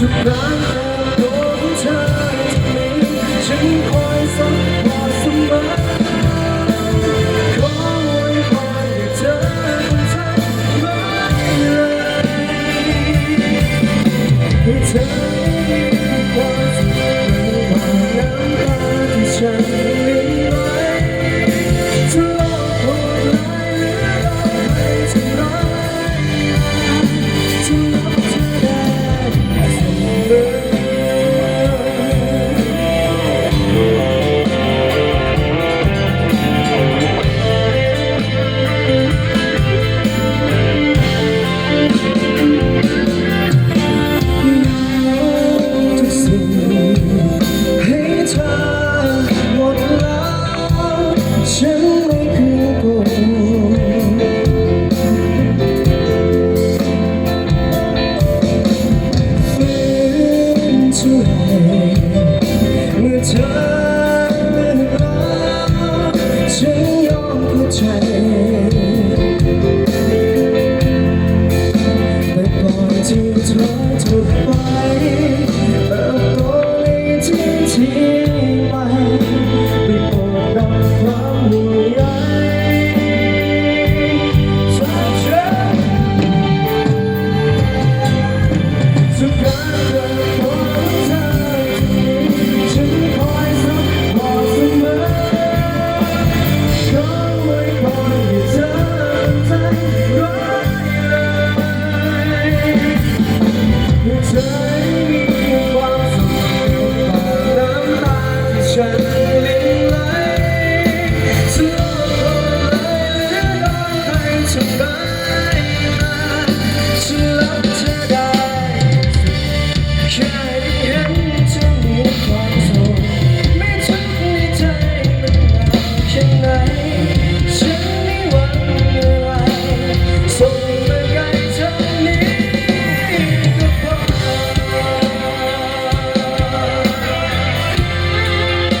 to burn. ช่วยเมื่อเธอเป็นรักฉันยอมเข้าใจแต่ก่อนที่เธอถูกไป try